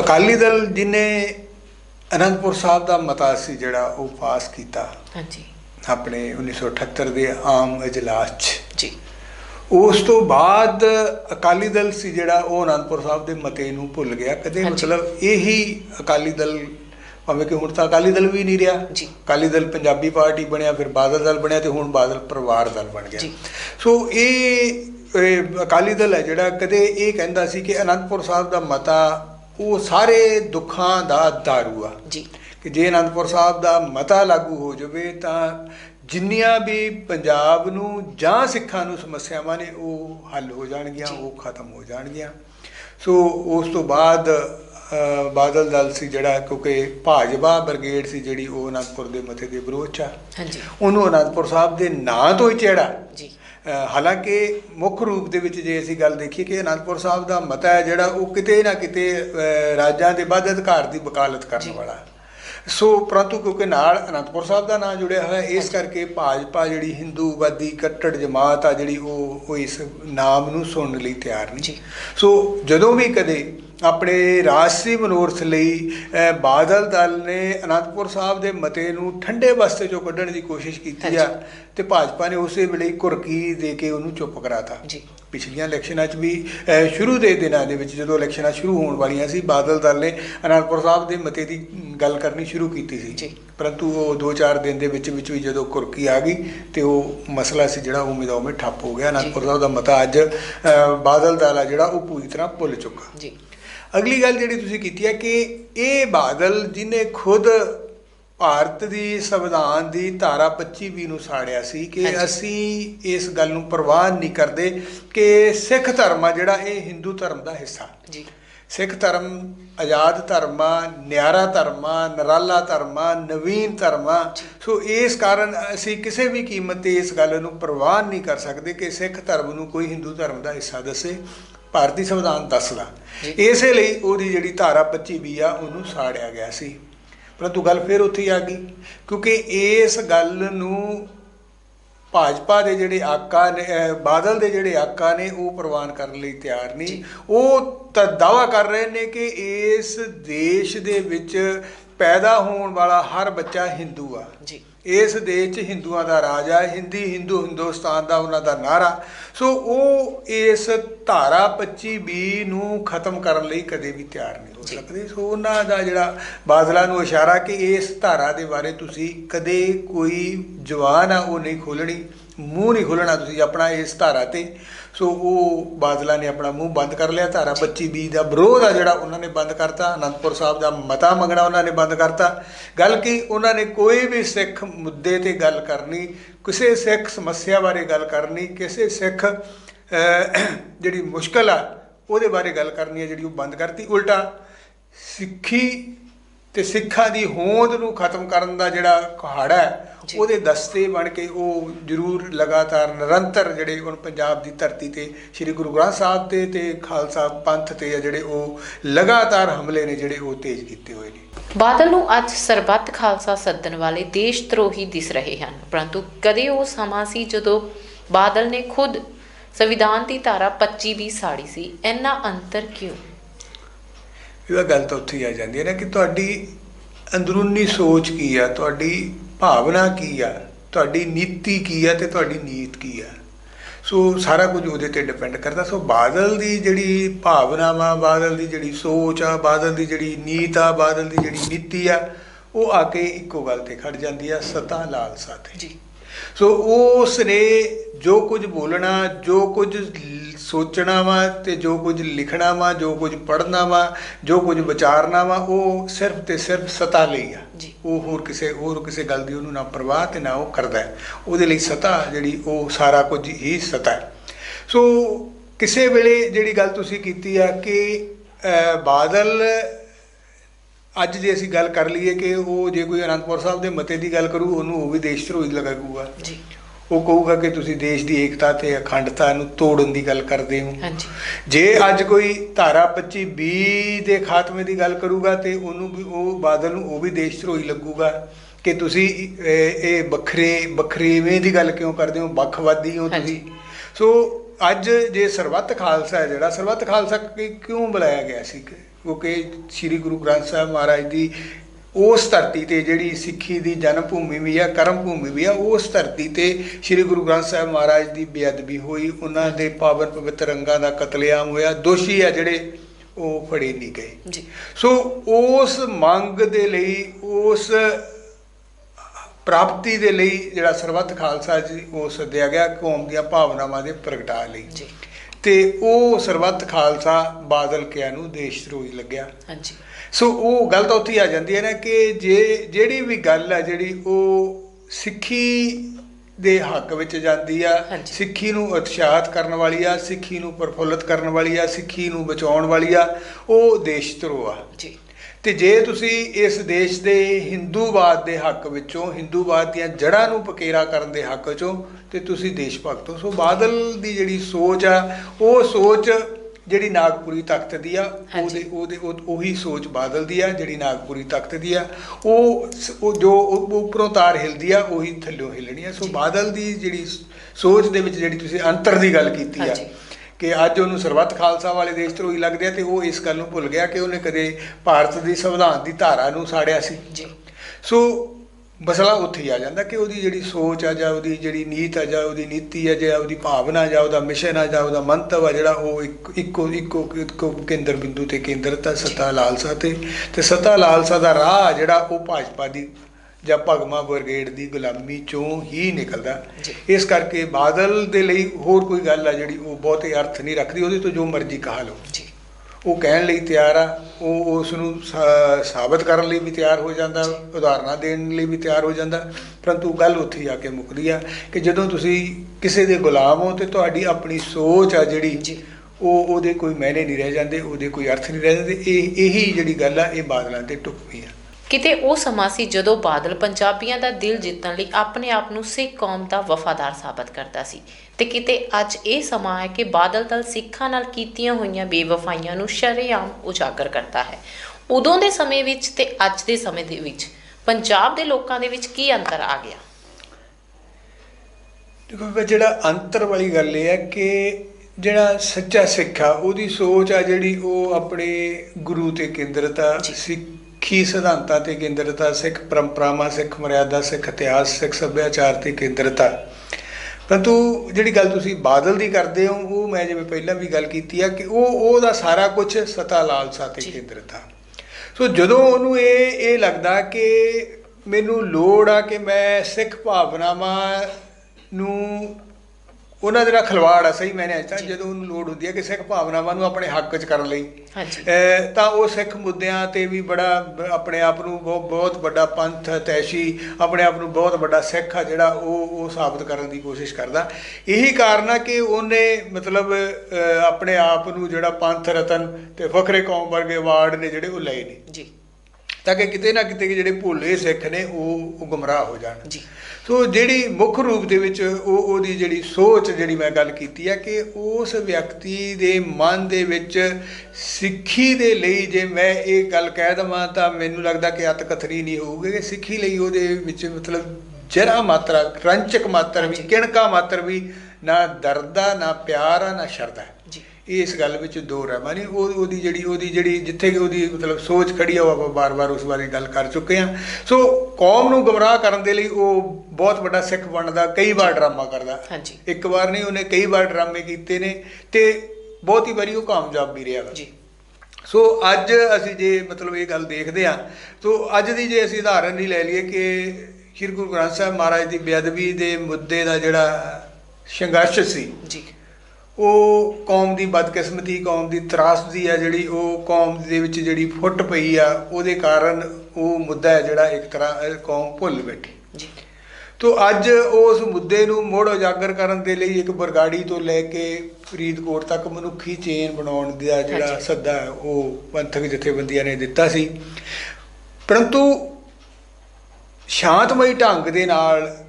ਅਕਾਲੀ ਦਲ ਜਿਨੇ ਅਨੰਦਪੁਰ ਸਾਹਿਬ ਦਾ ਮਤਾ ਸੀ ਜਿਹੜਾ ਉਹ ਪਾਸ ਕੀਤਾ। ਹਾਂਜੀ। ਆਪਣੇ 1978 ਦੇ ਆਮ ਇਜਲਾਸ 'ਚ। ਜੀ। ਉਸ ਤੋਂ ਬਾਅਦ ਅਕਾਲੀ ਦਲ ਸੀ ਜਿਹੜਾ ਉਹ ਅਨੰਦਪੁਰ ਸਾਹਿਬ ਦੇ ਮਤੇ ਨੂੰ ਭੁੱਲ ਗਿਆ। ਕਦੇ। ਮਤਲਬ ਇਹੀ ਅਕਾਲੀ ਦਲ ਭਾਵੇਂ ਕਿ ਹੁਣ ਤਾਂ ਅਕਾਲੀ ਦਲ ਵੀ ਨਹੀਂ ਰਿਹਾ। ਜੀ। ਅਕਾਲੀ ਦਲ ਪੰਜਾਬੀ ਪਾਰਟੀ ਬਣਿਆ ਫਿਰ ਬਾਦਲ ਦਲ ਬਣਿਆ ਤੇ ਹੁਣ ਬਾਦਲ ਪਰਿਵਾਰ ਦਲ ਬਣ ਗਿਆ। ਜੀ। ਸੋ ਇਹ ਅਕਾਲੀ ਦਲ ਹੈ ਜਿਹੜਾ ਕਦੇ ਇਹ ਕਹਿੰਦਾ ਸੀ ਕਿ ਅਨੰਦਪੁਰ ਸਾਹਿਬ ਦਾ ਮਤਾ ਉਹ ਸਾਰੇ ਦੁੱਖਾਂ ਦਾ ਦਾਰੂ ਆ। ਜੀ। ਕਿ ਜੇ ਅਨੰਦਪੁਰ ਸਾਹਿਬ ਦਾ ਮਤਾ ਲਾਗੂ ਹੋ ਜਾਵੇ ਤਾਂ ਜਿੰਨੀਆਂ ਵੀ ਪੰਜਾਬ ਨੂੰ ਜਾਂ ਸਿੱਖਾਂ ਨੂੰ ਸਮੱਸਿਆਵਾਂ ਨੇ ਉਹ ਹੱਲ ਹੋ ਜਾਣਗੀਆਂ। ਉਹ ਖਤਮ ਹੋ ਜਾਣਗੀਆਂ। ਸੋ ਉਸ ਤੋਂ ਬਾਅਦ ਬਾਦਲ ਦਲ ਸੀ ਜਿਹੜਾ ਕਿਉਂਕਿ ਭਾਜਪਾ ਬ੍ਰਿਗੇਡ ਸੀ ਜਿਹੜੀ ਉਹ ਅਨੰਦਪੁਰ ਦੇ ਮਤੇ ਦੇ ਵਿਰੋਧ ਚ ਹਾਂਜੀ। ਉਹਨੂੰ ਅਨੰਦਪੁਰ ਸਾਹਿਬ ਦੇ ਨਾਂ ਤੋਂ ਹੀ ਚਿਹੜਾ। ਜੀ। ਹਾਲਾਂਕਿ ਮੁੱਖ ਰੂਪ ਦੇ ਵਿੱਚ ਜੇ ਅਸੀਂ ਗੱਲ ਦੇਖੀਏ ਕਿ ਅਨੰਦਪੁਰ ਸਾਹਿਬ ਦਾ ਮਤਾ ਹੈ ਜਿਹੜਾ ਉਹ ਕਿਤੇ ਨਾ ਕਿਤੇ ਰਾਜਾਂ ਦੇ ਵੱਧ ਅਧਿਕਾਰ ਦੀ ਵਕਾਲਤ ਕਰਨ। ਵਾਲਾ ਹੈ। ਸੋ ਪਰੰਤੂ ਕਿਉਂਕਿ ਨਾਲ ਅਨੰਦਪੁਰ ਸਾਹਿਬ ਦਾ ਨਾਮ ਜੁੜਿਆ ਹੋਇਆ ਇਸ ਕਰਕੇ ਭਾਜਪਾ ਜਿਹੜੀ ਹਿੰਦੂਵਾਦੀ ਕੱਟੜ ਜਮਾਤ ਆ ਜਿਹੜੀ ਉਹ ਇਸ ਨਾਮ ਨੂੰ ਸੁਣਨ ਲਈ ਤਿਆਰ ਨਹੀਂ। ਸੋ ਜਦੋਂ ਵੀ ਕਦੇ ਆਪਣੇ ਰਾਸ਼ਟਰੀ ਮਨੋਰਥ ਲਈ ਬਾਦਲ ਦਲ ਨੇ ਅਨੰਦਪੁਰ ਸਾਹਿਬ ਦੇ ਮਤੇ ਨੂੰ ਠੰਡੇ ਬਸਤੇ ਚੋਂ ਕੱਢਣ ਦੀ ਕੋਸ਼ਿਸ਼ ਕੀਤੀ ਆ। ਤੇ ਭਾਜਪਾ ਨੇ ਉਸੇ ਵੇਲੇ ਕੁਰਕੀ ਦੇ ਕੇ ਉਹਨੂੰ ਚੁੱਪ ਕਰਾਤਾ। ਜੀ। ਪਿਛਲੀਆਂ ਇਲੈਕਸ਼ਨਾਂ 'ਚ ਵੀ ਸ਼ੁਰੂ ਦੇ ਦਿਨਾਂ ਦੇ ਵਿੱਚ ਜਦੋਂ ਇਲੈਕਸ਼ਨਾਂ ਸ਼ੁਰੂ ਹੋਣ ਵਾਲੀਆਂ ਸੀ ਬਾਦਲ ਦਲ ਨੇ ਅਨੰਦਪੁਰ ਸਾਹਿਬ ਦੇ ਮਤੇ ਦੀ ਗੱਲ ਕਰਨੀ ਸ਼ੁਰੂ ਕੀਤੀ ਸੀ। ਜੀ। ਪਰੰਤੂ ਉਹ 2-4 ਦਿਨ ਦੇ ਵਿੱਚ ਵਿੱਚ ਵੀ ਜਦੋਂ ਕੁਰਕੀ ਆ ਗਈ ਤੇ ਉਹ ਮਸਲਾ ਸੀ ਜਿਹੜਾ ਉਮੀਦ ਉਮੀਦ ਠੱਪ ਹੋ ਗਿਆ। ਅਨੰਦਪੁਰ ਸਾਹਿਬ ਦਾ ਮਤਾ ਅੱਜ ਬਾਦਲ ਦਲ ਆ ਜਿਹੜਾ ਉਹ ਪੂਰੀ ਤਰ੍ਹਾਂ ਭੁੱਲ ਚੁੱਕਾ। ਜੀ। ਅਗਲੀ ਗੱਲ ਜਿਹੜੀ ਤੁਸੀਂ ਕੀਤੀ ਹੈ ਕਿ ਇਹ ਬਾਦਲ ਜਿਨੇ ਖੁਦ ਭਾਰਤ ਦੀ ਸੰਵਿਧਾਨ ਦੀ ਧਾਰਾ 25 ਵੀ ਨੂੰ ਸਾੜਿਆ ਸੀ ਕਿ। ਅਸੀਂ ਇਸ ਗੱਲ ਨੂੰ ਪ੍ਰਵਾਹ ਨਹੀਂ ਕਰਦੇ ਕਿ ਸਿੱਖ ਧਰਮ ਆ ਜਿਹੜਾ ਇਹ ਹਿੰਦੂ ਧਰਮ ਦਾ ਹਿੱਸਾ। ਜੀ। ਸਿੱਖ ਧਰਮ ਆਜ਼ਾਦ ਧਰਮ ਆ ਨਿਆਰਾ ਧਰਮ ਆ ਨਰਾਲਾ ਧਰਮ ਆ ਨਵੀਨ ਧਰਮ ਆ। ਸੋ ਇਸ ਕਾਰਨ ਅਸੀਂ ਕਿਸੇ ਵੀ ਕੀਮਤ ਤੇ ਇਸ ਗੱਲ ਨੂੰ ਪ੍ਰਵਾਨ ਨਹੀਂ ਕਰ ਸਕਦੇ ਕਿ ਸਿੱਖ ਧਰਮ ਨੂੰ ਕੋਈ ਹਿੰਦੂ ਧਰਮ ਦਾ ਹਿੱਸਾ ਦੱਸੇ। ਭਾਰਤੀ ਸੰਵਿਧਾਨ ਦੱਸਦਾ। ਇਸੇ ਲਈ ਉਹਦੀ ਜਿਹੜੀ ਧਾਰਾ 25 ਵੀ ਆ ਉਹਨੂੰ ਸਾੜਿਆ ਗਿਆ ਸੀ ਪਰੰਤੂ ਗੱਲ ਫਿਰ ਉੱਥੇ ਆ ਗਈ ਕਿਉਂਕਿ ਇਸ ਗੱਲ ਨੂੰ ਭਾਜਪਾ ਦੇ ਜਿਹੜੇ ਆਕਾ ਨੇ ਬਾਦਲ ਦੇ ਜਿਹੜੇ ਆਕਾ ਨੇ ਉਹ ਪ੍ਰਵਾਨ ਕਰਨ ਲਈ ਤਿਆਰ ਨਹੀਂ। ਉਹ ਤਾਂ ਦਾਵਾ ਕਰ ਰਹੇ ਨੇ ਕਿ ਇਸ ਦੇਸ਼ ਦੇ ਵਿੱਚ ਪੈਦਾ ਹੋਣ ਵਾਲਾ ਹਰ ਬੱਚਾ ਹਿੰਦੂ ਆ ਜੀ ਇਸ ਦੇਸ਼ 'ਚ ਹਿੰਦੂਆਂ ਦਾ ਰਾਜ ਆ ਹਿੰਦੀ ਹਿੰਦੂ ਹਿੰਦੁਸਤਾਨ ਦਾ ਉਹਨਾਂ ਦਾ ਨਾਰਾ। ਸੋ ਉਹ ਇਸ ਧਾਰਾ 25 ਬੀ ਨੂੰ ਖਤਮ ਕਰਨ ਲਈ ਕਦੇ ਵੀ ਤਿਆਰ ਨਹੀਂ ਹੋ। ਸਕਦੇ। ਸੋ ਉਹਨਾਂ ਦਾ ਜਿਹੜਾ ਬਾਦਲਾਂ ਨੂੰ ਇਸ਼ਾਰਾ ਕਿ ਇਸ ਧਾਰਾ ਦੇ ਬਾਰੇ ਤੁਸੀਂ ਕਦੇ ਕੋਈ ਜਵਾਨ ਆ ਉਹ ਨਹੀਂ ਖੋਲਣੀ ਮੂੰਹ ਨਹੀਂ ਖੋਲਣਾ ਤੁਸੀਂ ਆਪਣਾ ਇਸ ਧਾਰਾ ਤੇ। ਸੋ ਉਹ ਬਾਦਲਾਂ ਨੇ ਆਪਣਾ ਮੂੰਹ ਬੰਦ ਕਰ ਲਿਆ, ਧਾਰਾ 25 ਬੀ ਦਾ ਵਿਰੋਧ ਆ ਜਿਹੜਾ ਉਹਨਾਂ ਨੇ ਬੰਦ ਕਰਤਾ, ਅਨੰਦਪੁਰ ਸਾਹਿਬ ਦਾ ਮਤਾ ਮੰਗਣਾ ਉਹਨਾਂ ਨੇ ਬੰਦ ਕਰਤਾ। ਗੱਲ ਕੀ, ਉਹਨਾਂ ਨੇ ਕੋਈ ਵੀ ਸਿੱਖ ਮੁੱਦੇ ਤੇ ਗੱਲ ਕਰਨੀ, ਕਿਸੇ ਸਿੱਖ ਸਮੱਸਿਆ ਬਾਰੇ ਗੱਲ ਕਰਨੀ, ਕਿਸੇ ਸਿੱਖ ਜਿਹੜੀ ਮੁਸ਼ਕਲ ਆ, ਉਹਦੇ ਬਾਰੇ ਗੱਲ ਕਰਨੀ ਹੈ ਜਿਹੜੀ ਉਹ ਬੰਦ ਕਰਤੀ। ਉਲਟਾ ਸਿੱਖੀ ਤੇ ਸਿੱਖਾਂ ਦੀ ਹੋਂਦ ਨੂੰ ਖਤਮ ਕਰਨ ਦਾ ਜਿਹੜਾ ਕਹਾੜਾ ਹੈ। ਉਹਦੇ ਦਸਤੇ ਬਣ ਕੇ ਉਹ ਜ਼ਰੂਰ ਲਗਾਤਾਰ ਨਿਰੰਤਰ ਜਿਹੜੇ ਹੁਣ ਪੰਜਾਬ ਦੀ ਧਰਤੀ ਤੇ ਸ੍ਰੀ ਗੁਰੂ ਗ੍ਰੰਥ ਸਾਹਿਬ ਤੇ ਤੇ ਖਾਲਸਾ ਪੰਥ ਤੇ ਜਿਹੜੇ ਉਹ ਲਗਾਤਾਰ ਹਮਲੇ ਨੇ ਜਿਹੜੇ ਉਹ ਤੇਜ਼ ਕੀਤੇ ਹੋਏ ਨੇ। ਬਾਦਲ ਨੂੰ ਅੱਜ ਸਰਬੱਤ ਖਾਲਸਾ ਸੱਦਣ ਵਾਲੇ ਦੇਸ਼ ਧਰੋਹੀ ਦਿਸ ਰਹੇ ਹਨ। ਪਰੰਤੂ ਕਦੇ ਉਹ ਸਮਾਂ ਸੀ ਜਦੋਂ ਬਾਦਲ ਨੇ ਖੁਦ ਸੰਵਿਧਾਨ ਦੀ ਧਾਰਾ 25 ਵੀ ਸਾੜੀ ਸੀ। ਇੰਨਾ ਅੰਤਰ ਕਿਉਂ? ਇਹਦਾ ਗੱਲ ਤਾਂ ਉੱਥੇ ਹੀ ਆ ਜਾਂਦੀ ਹੈ ਨਾ ਕਿ ਤੁਹਾਡੀ ਅੰਦਰੂਨੀ ਸੋਚ ਕੀ ਆ, ਤੁਹਾਡੀ ਭਾਵਨਾ ਕੀ ਆ, ਤੁਹਾਡੀ ਨੀਤੀ ਕੀ ਆ ਤੇ ਤੁਹਾਡੀ ਨੀਤ ਕੀ ਆ। ਸੋ ਸਾਰਾ ਕੁਝ ਉਹਦੇ ਤੇ ਡਿਪੈਂਡ ਕਰਦਾ। ਸੋ ਬਾਦਲ ਦੀ ਜਿਹੜੀ ਭਾਵਨਾਵਾਂ, ਬਾਦਲ ਦੀ ਜਿਹੜੀ ਸੋਚ ਆ, ਬਾਦਲ ਦੀ ਜਿਹੜੀ ਨੀਤ ਆ, ਬਾਦਲ ਦੀ ਜਿਹੜੀ ਨੀਤੀ ਆ, ਉਹ ਆ ਕੇ ਇੱਕੋ ਗੱਲ ਤੇ ਖੜ ਜਾਂਦੀ ਆ, ਸਤਾ ਲਾਲਸਾ ਤੇ ਜੀ। ਸੋ ਉਸ ਨੇ ਜੋ ਕੁਝ ਬੋਲਣਾ ਜੋ ਕੁਝ ਸੋਚਣਾ ਵਾ ਤੇ ਜੋ ਕੁਝ ਲਿਖਣਾ ਵਾ ਜੋ ਕੁਝ ਪੜ੍ਹਨਾ ਵਾ ਜੋ ਕੁਝ ਵਿਚਾਰਨਾ ਵਾ ਉਹ ਸਿਰਫ ਤੇ ਸਿਰਫ ਸਤਾ ਲਈ ਆ। ਉਹ ਹੋਰ ਕਿਸੇ ਹੋਰ ਕਿਸੇ ਗੱਲ ਦੀ ਉਹਨੂੰ ਨਾ ਪਰਵਾਹ ਤੇ ਨਾ ਉਹ ਕਰਦਾ। ਉਹਦੇ ਲਈ ਸਤਾ ਜਿਹੜੀ ਉਹ ਸਾਰਾ ਕੁਝ ਹੀ ਸਤਾ ਸੋ ਕਿਸੇ ਵੇਲੇ ਜਿਹੜੀ ਗੱਲ ਤੁਸੀਂ ਕੀਤੀ ਆ ਕਿ ਬਾਦਲ ਅੱਜ ਜੇ ਅਸੀਂ ਗੱਲ ਕਰ ਲਈਏ ਕਿ ਉਹ ਜੇ ਕੋਈ ਅਨੰਦਪੁਰ ਸਾਹਿਬ ਦੇ ਮਤੇ ਦੀ ਗੱਲ ਕਰੂ ਉਹਨੂੰ ਉਹ ਵੀ ਦੇਸ਼ ਧਰੋਹੀ ਲਗਾਊਗਾ ਜੀ। ਉਹ ਕਹੂਗਾ ਕਿ ਤੁਸੀਂ ਦੇਸ਼ ਦੀ ਏਕਤਾ ਤੇ ਅਖੰਡਤਾ ਨੂੰ ਤੋੜਨ ਦੀ ਗੱਲ ਕਰਦੇ ਹੋ। ਹਾਂਜੀ। ਜੇ ਅੱਜ ਕੋਈ ਧਾਰਾ 25 ਬੀ ਦੇ ਖਾਤਮੇ ਦੀ ਗੱਲ ਕਰੂਗਾ ਤੇ ਉਹਨੂੰ ਵੀ ਉਹ ਬਾਦਲ ਨੂੰ ਉਹ ਵੀ ਦੇਸ਼ ਧਰੋਹੀ ਲੱਗੂਗਾ ਕਿ ਤੁਸੀਂ ਇਹ ਵੱਖਰੇ ਵੱਖਰੇਵੇਂ ਦੀ ਗੱਲ ਕਿਉਂ ਕਰਦੇ ਹੋ? ਵੱਖਵਾਦੀ ਹੋ ਤੁਸੀਂ। ਸੋ ਅੱਜ ਜੇ ਸਰਬੱਤ ਖਾਲਸਾ ਹੈ ਜਿਹੜਾ ਸਰਬੱਤ ਖਾਲਸਾ ਕਿਉਂ ਬੁਲਾਇਆ ਗਿਆ ਸੀ? ਕਿਉਂਕਿ ਸ੍ਰੀ ਗੁਰੂ ਗ੍ਰੰਥ ਸਾਹਿਬ ਮਹਾਰਾਜ ਦੀ ਉਸ ਧਰਤੀ ਤੇ ਜਿਹੜੀ ਸਿੱਖੀ ਦੀ ਜਨਮ ਭੂਮੀ ਵੀ ਆ ਕਰਮ ਭੂਮੀ ਵੀ ਆ ਉਸ ਧਰਤੀ ਤੇ ਸ੍ਰੀ ਗੁਰੂ ਗ੍ਰੰਥ ਸਾਹਿਬ ਮਹਾਰਾਜ ਦੀ ਬੇਅਦਬੀ ਹੋਈ। ਉਹਨਾਂ ਦੇ ਪਾਵਨ ਪਵਿੱਤਰ ਅੰਗਾਂ ਦਾ ਕਤਲੇਆਮ ਹੋਇਆ। ਦੋਸ਼ੀ ਆ ਜਿਹੜੇ ਉਹ ਫੜੇ ਨਹੀਂ ਗਏ। ਜੀ। ਸੋ ਉਸ ਮੰਗ ਦੇ ਲਈ ਉਸ ਪ੍ਰਾਪਤੀ ਦੇ ਲਈ ਜਿਹੜਾ ਸਰਬੱਤ ਖਾਲਸਾ ਜੀ ਉਹ ਸੱਦਿਆ ਗਿਆ। ਕੌਮ ਦੀਆਂ ਭਾਵਨਾਵਾਂ ਦੇ ਪ੍ਰਗਟਾ ਲਈ। ਜੀ। ਤੇ ਉਹ ਸਰਬੱਤ ਖਾਲਸਾ ਬਾਦਲ ਕਿਆ ਨੂੰ ਦੇਸ਼ ਧਰੋਹੀ ਲੱਗਿਆ। ਹਾਂਜੀ। ਸੋ ਉਹ ਗੱਲ ਤਾਂ ਉੱਥੇ ਆ ਜਾਂਦੀ ਹੈ ਨਾ ਕਿ ਜੇ ਜਿਹੜੀ ਵੀ ਗੱਲ ਹੈ ਜਿਹੜੀ ਉਹ ਸਿੱਖੀ ਦੇ ਹੱਕ ਵਿੱਚ ਜਾਂਦੀ ਆ। ਸਿੱਖੀ ਨੂੰ ਉਤਸ਼ਾਹਤ ਕਰਨ ਵਾਲੀ ਆ ਸਿੱਖੀ ਨੂੰ ਪ੍ਰਫੁੱਲਤ ਕਰਨ ਵਾਲੀ ਆ ਸਿੱਖੀ ਨੂੰ ਬਚਾਉਣ ਵਾਲੀ ਆ ਉਹ ਦੇਸ਼ ਧਰੋ ਆ। ਜੀ। ਤੇ ਜੇ ਤੁਸੀਂ ਇਸ ਦੇਸ਼ ਦੇ ਹਿੰਦੂਵਾਦ ਦੇ ਹੱਕ ਵਿੱਚੋਂ ਹਿੰਦੂਵਾਦ ਦੀਆਂ ਜੜ੍ਹਾਂ ਨੂੰ ਪਕੇਰਾ ਕਰਨ ਦੇ ਹੱਕ ਚੋਂ ਤੇ ਤੁਸੀਂ ਦੇਸ਼ ਭਗਤ ਹੋ ਸੋ ਬਾਦਲ ਦੀ ਜਿਹੜੀ ਸੋਚ ਆ ਉਹ ਸੋਚ ਜਿਹੜੀ ਨਾਗਪੁਰੀ ਤਖਤ ਦੀ ਆ। ਉਹਦੇ ਉਹਦੇ ਉਹ- ਉਹੀ ਸੋਚ ਬਾਦਲ ਦੀ ਆ ਜਿਹੜੀ ਨਾਗਪੁਰੀ ਤਖਤ ਦੀ ਆ ਉਹ ਉਹ ਜੋ ਉੱਪਰੋਂ ਤਾਰ ਹਿਲਦੀ ਆ ਉਹੀ ਥੱਲਿਓਂ ਹਿਲਣੀ ਆ ਸੋ। ਬਾਦਲ ਦੀ ਜਿਹੜੀ ਸੋਚ ਦੇ ਵਿੱਚ ਜਿਹੜੀ ਤੁਸੀਂ ਅੰਤਰ ਦੀ ਗੱਲ ਕੀਤੀ ਆ। ਕਿ ਅੱਜ ਉਹਨੂੰ ਸਰਬੱਤ ਖਾਲਸਾ ਵਾਲੇ ਦੇਸ਼ ਧਰੋਹੀ ਲੱਗਦੇ ਆ ਤੇ ਉਹ ਇਸ ਗੱਲ ਨੂੰ ਭੁੱਲ ਗਿਆ ਕਿ ਉਹਨੇ ਕਦੇ ਭਾਰਤ ਦੀ ਸੰਵਿਧਾਨ ਦੀ ਧਾਰਾ ਨੂੰ ਸਾੜਿਆ ਸੀ। ਜੀ। ਸੋ ਮਸਲਾ ਉੱਥੇ ਹੀ ਆ ਜਾਂਦਾ ਕਿ ਉਹਦੀ ਜਿਹੜੀ ਸੋਚ ਆ ਜਾਂ ਉਹਦੀ ਜਿਹੜੀ ਨੀਤ ਆ ਜਾਂ ਉਹਦੀ ਨੀਤੀ ਆ ਜਾਂ ਉਹਦੀ ਭਾਵਨਾ ਜਾਂ ਉਹਦਾ ਮਿਸ਼ਨ ਆ ਜਾਂ ਉਹਦਾ ਮੰਤਵ ਆ ਜਿਹੜਾ ਉਹ ਇੱਕ ਇੱਕੋ ਇੱਕੋ ਕੇਂਦਰ ਬਿੰਦੂ ਤੇ ਕੇਂਦਰਿਤ ਸਤਾ ਲਾਲਸਾ ਤੇ ਤੇ ਸਤਾ ਲਾਲਸਾ ਦਾ ਰਾਹ ਜਿਹੜਾ ਉਹ ਭਾਜਪਾ ਦੀ ਜਾਂ ਭਗਮਾ ਬ੍ਰਿਗੇਡ ਦੀ ਗੁਲਾਮੀ ਚੋਂ ਹੀ ਨਿਕਲਦਾ। ਇਸ ਕਰਕੇ ਬਾਦਲ ਦੇ ਲਈ ਹੋਰ ਕੋਈ ਗੱਲ ਆ ਜਿਹੜੀ ਉਹ ਬਹੁਤੇ ਅਰਥ ਨਹੀਂ ਰੱਖਦੀ ਉਹਦੇ ਤੋਂ ਜੋ ਮਰਜ਼ੀ ਕਹਾ ਲਓ। ਉਹ ਕਹਿਣ ਲਈ ਤਿਆਰ ਆ ਉਹ ਉਸ ਨੂੰ ਸਾਬਤ ਕਰਨ ਲਈ ਵੀ ਤਿਆਰ ਹੋ ਜਾਂਦਾ ਉਦਾਹਰਨਾਂ ਦੇਣ ਲਈ ਵੀ ਤਿਆਰ ਹੋ ਜਾਂਦਾ ਪਰੰਤੂ ਗੱਲ ਉੱਥੇ ਆ ਕੇ ਮੁੱਕਦੀ ਆ ਕਿ ਜਦੋਂ ਤੁਸੀਂ ਕਿਸੇ ਦੇ ਗੁਲਾਮ ਹੋ ਤੇ ਤੁਹਾਡੀ ਆਪਣੀ ਸੋਚ ਆ ਜਿਹੜੀ। ਉਹ ਉਹਦੇ ਕੋਈ ਮਾਇਨੇ ਨਹੀਂ ਰਹਿ ਜਾਂਦੇ ਉਹਦੇ ਕੋਈ ਅਰਥ ਨਹੀਂ ਰਹਿ ਜਾਂਦੇ ਇਹ ਇਹੀ ਜਿਹੜੀ ਗੱਲ ਆ ਇਹ ਬਾਦਲਾਂ ਤੇ ਟੁੱਕਵੀਂ ਆ। ਕਿਤੇ ਉਹ ਸਮਾਂ ਸੀ ਜਦੋਂ ਬਾਦਲ ਪੰਜਾਬੀਆਂ ਦਾ ਦਿਲ ਜਿੱਤਣ ਲਈ ਆਪਣੇ ਆਪ ਨੂੰ ਸਿੱਖ ਕੌਮ ਦਾ ਵਫਾਦਾਰ ਸਾਬਤ ਕਰਦਾ ਸੀ ਤੇ ਕਿਤੇ ਅੱਜ ਇਹ ਸਮਾਂ ਹੈ ਕਿ ਬਾਦਲ ਦਲ ਸਿੱਖਾਂ ਨਾਲ ਕੀਤੀਆਂ ਹੋਈਆਂ ਬੇਵਫਾਈਆਂ ਨੂੰ ਸ਼ਰੇਆਮ ਉਜਾਗਰ ਕਰਦਾ ਹੈ ਉਦੋਂ ਦੇ ਸਮੇਂ ਵਿੱਚ ਤੇ ਅੱਜ ਦੇ ਸਮੇਂ ਦੇ ਵਿੱਚ ਪੰਜਾਬ ਦੇ ਲੋਕਾਂ ਦੇ ਵਿੱਚ ਕੀ ਅੰਤਰ ਆ ਗਿਆ ਦੇਖੋ ਵੀ ਜਿਹੜਾ ਅੰਤਰ ਵਾਲੀ ਗੱਲ ਇਹ ਹੈ ਕਿ ਜਿਹੜਾ ਸੱਚਾ ਸਿੱਖ ਆ ਉਹਦੀ ਸੋਚ ਆ ਜਿਹੜੀ ਉਹ ਆਪਣੇ ਗੁਰੂ ਤੇ ਕੇਂਦਰਿਤ ਆ ਜੀ। ਸਿੱਖੀ ਸਿਧਾਂਤਾਂ ਤੇ ਕੇਂਦਰਿਤ ਆ ਸਿੱਖ ਪਰੰਪਰਾਵਾਂ ਸਿੱਖ ਮਰਿਆਦਾ ਸਿੱਖ ਇਤਿਹਾਸ ਸਿੱਖ ਸੱਭਿਆਚਾਰ ਤੇ ਕੇਂਦਰਿਤ ਆ ਪਰੰਤੂ ਜਿਹੜੀ ਗੱਲ ਤੁਸੀਂ ਬਾਦਲ ਦੀ ਕਰਦੇ ਹੋ ਉਹ ਮੈਂ ਜਿਵੇਂ ਪਹਿਲਾਂ ਵੀ ਗੱਲ ਕੀਤੀ ਆ ਕਿ ਉਹ ਉਹਦਾ ਸਾਰਾ ਕੁਝ ਸਤਾ ਲਾਲਸਾ ਤੇ। ਕੇਂਦਰਿਤ ਆ ਸੋ ਜਦੋਂ ਉਹਨੂੰ ਇਹ ਇਹ ਲੱਗਦਾ ਕਿ ਮੈਨੂੰ ਲੋੜ ਆ ਕਿ ਮੈਂ ਸਿੱਖ ਭਾਵਨਾਵਾਂ ਨੂੰ ਉਹਨਾਂ ਦੇ ਨਾਲ ਖਲਵਾੜ ਆ ਸਹੀ ਮੈਨੇ ਅੱਜ ਜੀ। ਜਦੋਂ ਉਹਨੂੰ ਲੋੜ ਹੁੰਦੀ ਹੈ ਕਿ ਸਿੱਖ ਭਾਵਨਾਵਾਂ ਨੂੰ ਆਪਣੇ ਹੱਕ 'ਚ ਕਰਨ ਲਈ। ਤਾਂ ਉਹ ਸਿੱਖ ਮੁੱਦਿਆਂ ਤੇ ਵੀ ਬੜਾ ਆਪਣੇ ਆਪ ਨੂੰ ਬਹੁਤ ਬਹੁਤ ਵੱਡਾ ਪੰਥ ਤੈਸ਼ੀ ਆਪਣੇ ਆਪ ਨੂੰ ਬਹੁਤ ਵੱਡਾ ਸਿੱਖ ਆ ਜਿਹੜਾ ਉਹ ਉਹ ਸਾਬਤ ਕਰਨ ਦੀ ਕੋਸ਼ਿਸ਼ ਕਰਦਾ। ਇਹੀ ਕਾਰਨ ਆ ਕਿ ਉਹਨੇ ਮਤਲਬ ਆਪਣੇ ਆਪ ਨੂੰ ਜਿਹੜਾ ਪੰਥ ਰਤਨ ਤੇ ਫਖਰੇ ਕੌਮ ਵਰਗੇ ਅਵਾਰਡ ਨੇ ਜਿਹੜੇ ਉਹ ਲਏ ਨੇ। ਜੀ। ਤਾਂ ਕਿ ਕਿਤੇ ਨਾ ਕਿਤੇ ਜਿਹੜੇ ਭੋਲੇ ਸਿੱਖ ਨੇ ਉਹ ਉਹ ਗੁੰਮਰਾਹ ਹੋ ਜਾਣ। ਜੀ। ਸੋ ਜਿਹੜੀ ਮੁੱਖ ਰੂਪ ਦੇ ਵਿੱਚ ਉਹ ਉਹਦੀ ਜਿਹੜੀ ਸੋਚ ਜਿਹੜੀ ਮੈਂ ਗੱਲ ਕੀਤੀ ਹੈ ਕਿ ਉਸ ਵਿਅਕਤੀ ਦੇ ਮਨ ਦੇ ਵਿੱਚ ਸਿੱਖੀ ਦੇ ਲਈ ਜੇ ਮੈਂ ਇਹ ਗੱਲ ਕਹਿ ਦਵਾਂ ਤਾਂ ਮੈਨੂੰ ਲੱਗਦਾ ਕਿ ਅਤ ਕਥਰੀ ਨਹੀਂ ਹੋਊਗੀ ਕਿ ਸਿੱਖੀ ਲਈ ਉਹਦੇ ਵਿੱਚ ਮਤਲਬ ਜਰਾ ਮਾਤਰਾ ਰੰਚਕ ਮਾਤਰ ਵੀ। ਕਿਣਕਾ ਮਾਤਰ ਵੀ ਨਾ ਦਰਦਾ ਨਾ ਪਿਆਰ ਆ ਨਾ ਸ਼ਰਦਾ ਇਸ ਗੱਲ ਵਿੱਚ ਦੋ ਰਹਿਮਾ ਨਹੀਂ ਉਹ ਉਹਦੀ ਜਿਹੜੀ ਉਹਦੀ ਜਿਹੜੀ ਜਿੱਥੇ ਕਿ ਉਹਦੀ ਮਤਲਬ ਸੋਚ ਖੜੀ ਆ ਉਹ ਆਪਾਂ ਬਾਰ-ਬਾਰ ਉਸ ਬਾਰੇ ਗੱਲ ਕਰ ਚੁੱਕੇ ਹਾਂ ਸੋ ਕੌਮ ਨੂੰ ਗਮਰਾਹ ਕਰਨ ਦੇ ਲਈ ਉਹ ਬਹੁਤ ਵੱਡਾ ਸਿੱਖ ਬਣਦਾ ਕਈ ਵਾਰ ਡਰਾਮਾ ਕਰਦਾ। ਹਾਂਜੀ। ਇੱਕ ਵਾਰ ਨਹੀਂ ਉਹਨੇ ਕਈ ਵਾਰ ਡਰਾਮੇ ਕੀਤੇ ਨੇ ਤੇ ਬਹੁਤੀ ਵਾਰੀ ਉਹ ਕਾਮਯਾਬ ਵੀ ਰਿਹਾ ਜੀ। ਸੋ ਅੱਜ ਅਸੀਂ ਜੇ ਮਤਲਬ ਇਹ ਗੱਲ ਦੇਖਦੇ ਹਾਂ ਸੋ ਅੱਜ ਦੀ ਜੇ ਅਸੀਂ ਉਦਾਹਰਨ ਹੀ ਲੈ ਲਈਏ ਕਿ ਸ਼੍ਰੀ ਗੁਰੂ ਗ੍ਰੰਥ ਸਾਹਿਬ ਮਹਾਰਾਜ ਦੀ ਬੇਅਦਬੀ ਦੇ ਮੁੱਦੇ ਦਾ ਜਿਹੜਾ ਸੰਘਰਸ਼ ਸੀ ਜੀ। ਉਹ ਕੌਮ ਦੀ ਬਦਕਿਸਮਤੀ ਕੌਮ ਦੀ ਤਰਾਸਦੀ ਆ ਜਿਹੜੀ ਉਹ ਕੌਮ ਦੇ ਵਿੱਚ ਜਿਹੜੀ ਫੁੱਟ ਪਈ ਆ ਉਹਦੇ ਕਾਰਨ ਉਹ ਮੁੱਦਾ ਹੈ ਜਿਹੜਾ ਇੱਕ ਤਰ੍ਹਾਂ ਕੌਮ ਭੁੱਲ ਬੈਠੀ। ਜੀ। ਤੋ ਅੱਜ ਉਸ ਮੁੱਦੇ ਨੂੰ ਮੁੜ ਉਜਾਗਰ ਕਰਨ ਦੇ ਲਈ ਇੱਕ ਬਰਗਾੜੀ ਤੋਂ ਲੈ ਕੇ ਫਰੀਦਕੋਟ ਤੱਕ ਮਨੁੱਖੀ ਚੇਨ ਬਣਾਉਣ ਦਾ ਜਿਹੜਾ। ਸੱਦਾ ਹੈ, ਉਹ ਪੰਥਕ ਜਥੇਬੰਦੀਆਂ ਨੇ ਦਿੱਤਾ ਸੀ। ਪਰੰਤੂ ਸ਼ਾਂਤਮਈ ਢੰਗ ਦੇ ਨਾਲ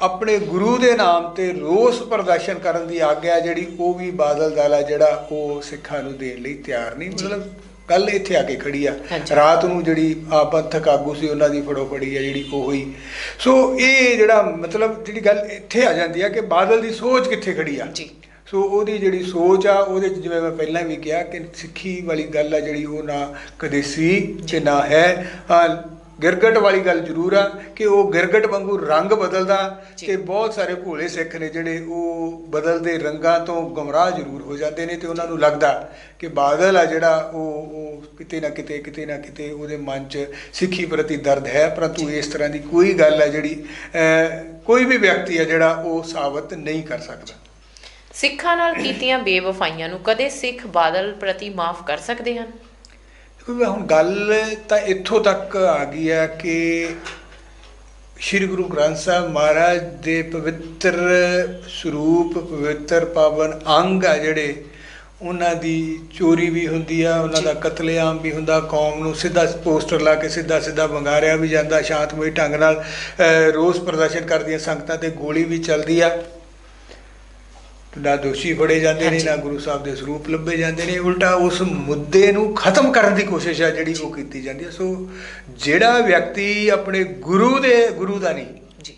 ਆਪਣੇ ਗੁਰੂ ਦੇ ਨਾਮ ਤੇ ਰੋਸ ਪ੍ਰਦਰਸ਼ਨ ਕਰਨ ਦੀ ਆਗਿਆ ਜਿਹੜੀ ਉਹ ਵੀ ਬਾਦਲ ਦਲ ਜਿਹੜਾ ਉਹ ਸਿੱਖਾਂ ਨੂੰ ਦੇਣ ਲਈ ਤਿਆਰ ਨਹੀਂ। ਮਤਲਬ ਗੱਲ ਇੱਥੇ ਆ ਕੇ ਖੜੀ ਆ। ਰਾਤ ਨੂੰ ਜਿਹੜੀ ਆ ਪੰਥਕ ਆਗੂ ਸੀ ਉਹਨਾਂ ਦੀ ਫੜੋ ਫੜੀ ਆ ਜਿਹੜੀ ਉਹ ਹੋਈ। ਸੋ ਇਹ ਜਿਹੜਾ ਮਤਲਬ ਜਿਹੜੀ ਗੱਲ ਇੱਥੇ ਆ ਜਾਂਦੀ ਆ ਕਿ ਬਾਦਲ ਦੀ ਸੋਚ ਕਿੱਥੇ ਖੜੀ ਆ। ਜੀ। ਸੋ ਉਹਦੀ ਜਿਹੜੀ ਸੋਚ ਆ ਉਹਦੇ ਚ ਜਿਵੇਂ ਮੈਂ ਪਹਿਲਾਂ ਵੀ ਕਿਹਾ ਕਿ ਸਿੱਖੀ ਵਾਲੀ ਗੱਲ ਆ ਜਿਹੜੀ ਉਹ ਨਾ ਕਦੇ ਸੀ ਤੇ ਨਾ ਹੈ। ਹਾਂ ਗਿਰਗਟ ਵਾਲੀ ਗੱਲ ਜ਼ਰੂਰ ਆ ਕਿ ਉਹ ਗਿਰਗਟ ਵਾਂਗੂ ਰੰਗ ਬਦਲਦਾ। ਤੇ ਬਹੁਤ ਸਾਰੇ ਭੋਲੇ ਸਿੱਖ ਨੇ ਜਿਹੜੇ ਉਹ ਬਦਲਦੇ ਰੰਗਾਂ ਤੋਂ ਗਮਰਾਹ ਜ਼ਰੂਰ ਹੋ ਜਾਂਦੇ ਨੇ ਤੇ ਉਹਨਾਂ ਨੂੰ ਲੱਗਦਾ ਕਿ ਬਾਦਲ ਆ ਜਿਹੜਾ ਉਹ ਉਹ ਕਿਤੇ ਨਾ ਕਿਤੇ ਕਿਤੇ ਨਾ ਕਿਤੇ ਉਹਦੇ ਮਨ 'ਚ ਸਿੱਖੀ ਪ੍ਰਤੀ ਦਰਦ ਹੈ ਪਰੰਤੂ ਇਸ ਤਰ੍ਹਾਂ ਦੀ ਕੋਈ ਗੱਲ ਹੈ ਜਿਹੜੀ ਕੋਈ ਵੀ ਵਿਅਕਤੀ ਹੈ ਜਿਹੜਾ ਉਹ ਸਾਬਤ ਨਹੀਂ ਕਰ ਸਕਦਾ। ਸਿੱਖਾਂ ਨਾਲ ਕੀਤੀਆਂ ਬੇਵਫਾਈਆਂ ਨੂੰ ਕਦੇ ਸਿੱਖ ਬਾਦਲ ਪ੍ਰਤੀ ਮਾਫ ਕਰ ਸਕਦੇ ਹਨ? ਕਿਉਂਕਿ ਹੁਣ ਗੱਲ ਤਾਂ ਇੱਥੋਂ ਤੱਕ ਆ ਗਈ ਹੈ ਕਿ ਸ੍ਰੀ ਗੁਰੂ ਗ੍ਰੰਥ ਸਾਹਿਬ ਮਹਾਰਾਜ ਦੇ ਪਵਿੱਤਰ ਸਰੂਪ, ਪਵਿੱਤਰ ਪਾਵਨ ਅੰਗ ਆ ਜਿਹੜੇ, ਉਹਨਾਂ ਦੀ ਚੋਰੀ ਵੀ ਹੁੰਦੀ ਆ, ਉਹਨਾਂ ਦਾ ਕਤਲੇਆਮ ਵੀ ਹੁੰਦਾ, ਕੌਮ ਨੂੰ ਸਿੱਧਾ ਪੋਸਟਰ ਲਾ ਕੇ ਸਿੱਧਾ ਸਿੱਧਾ ਵੰਗਾਰਿਆ ਵੀ ਜਾਂਦਾ, ਸ਼ਾਂਤਮਈ ਢੰਗ ਨਾਲ ਰੋਸ ਪ੍ਰਦਰਸ਼ਨ ਕਰਦੀਆਂ ਸੰਗਤਾਂ ਤੇ ਗੋਲੀ ਵੀ ਚੱਲਦੀ ਆ। ਨਾ ਦੋਸ਼ੀ ਫੜੇ ਜਾਂਦੇ ਨੇ। ਨਾ ਗੁਰੂ ਸਾਹਿਬ ਦੇ ਸਰੂਪ ਲੱਭੇ ਜਾਂਦੇ ਨੇ ਉਲਟਾ ਉਸ ਮੁੱਦੇ ਨੂੰ ਖਤਮ ਕਰਨ ਦੀ ਕੋਸ਼ਿਸ਼ ਹੈ ਜਿਹੜੀ ਉਹ ਕੀਤੀ ਜਾਂਦੀ ਹੈ ਸੋ ਜਿਹੜਾ ਵਿਅਕਤੀ ਆਪਣੇ ਗੁਰੂ ਦੇ ਗੁਰੂ ਦਾ ਨਹੀਂ ਜੀ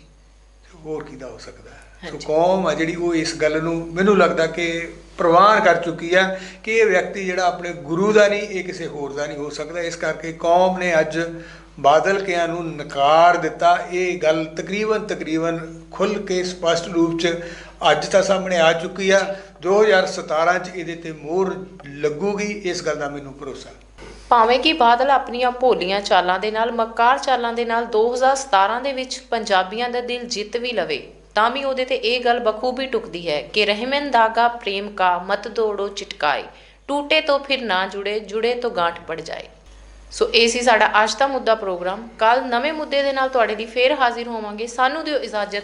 ਹੋਰ ਕਿਹਦਾ ਹੋ ਸਕਦਾ ਹੈ? ਸੋ। ਕੌਮ ਆ ਜਿਹੜੀ ਉਹ ਇਸ ਗੱਲ ਨੂੰ ਮੈਨੂੰ ਲੱਗਦਾ ਕਿ ਪ੍ਰਵਾਨ ਕਰ ਚੁੱਕੀ ਆ ਕਿ ਇਹ ਵਿਅਕਤੀ ਜਿਹੜਾ ਆਪਣੇ ਗੁਰੂ ਦਾ ਨਹੀਂ ਇਹ ਕਿਸੇ ਹੋਰ ਦਾ ਨਹੀਂ ਹੋ ਸਕਦਾ ਇਸ ਕਰਕੇ ਕੌਮ ਨੇ ਅੱਜ ਬਾਦਲ ਕਿਆਂ ਨੂੰ ਨਕਾਰ ਦਿੱਤਾ ਇਹ ਗੱਲ ਤਕਰੀਬਨ ਤਕਰੀਬਨ ਖੁੱਲ ਕੇ ਸਪਸ਼ਟ ਰੂਪ ਚ ਅੱਜ ਤਾਂ ਸਾਹਮਣੇ ਆ ਚੁੱਕੀ ਆ। 2017 ਚ ਇਹਦੇ ਤੇ ਮੋਹਰ ਲੱਗੂਗੀ, ਇਸ ਗੱਲ ਦਾ ਮੈਨੂੰ ਭਰੋਸਾ। ਭਾਵੇਂ ਕਿ ਬਾਦਲ ਆਪਣੀਆਂ ਭੋਲੀਆਂ ਚਾਲਾਂ ਦੇ ਨਾਲ, ਮੱਕਾਰ ਚਾਲਾਂ ਦੇ ਨਾਲ 2017 ਦੇ ਵਿੱਚ ਪੰਜਾਬੀਆਂ ਦਾ ਦਿਲ ਜਿੱਤ ਵੀ ਲਵੇ, ਤਾਂ ਵੀ ਉਹਦੇ ਤੇ ਇਹ ਗੱਲ ਬਖੂਬੀ ਟੁਕਦੀ ਹੈ ਕਿ ਰਹਿਮਨ ਦਾਗਾ ਪ੍ਰੇਮ ਕਾ ਮਤ ਦੋੜੋ ਚਿਟਕਾਏ, ਟੂਟੇ ਤੋਂ ਫਿਰ ਨਾ ਜੁੜੇ ਜੁੜੇ ਤੋਂ ਗਾਂਠ ਪੜ ਜਾਏ। ਸੋ ਇਹ ਸੀ ਸਾਡਾ ਅੱਜ ਦਾ ਮੁੱਦਾ ਪ੍ਰੋਗਰਾਮ। ਕੱਲ ਨਵੇਂ ਮੁੱਦੇ ਦੇ ਨਾਲ ਤੁਹਾਡੇ ਲਈ ਫੇਰ ਹਾਜ਼ਰ ਹੋਵਾਂਗੇ। ਸਾਨੂੰ ਦਿਓ ਇਜਾਜ਼ਤ।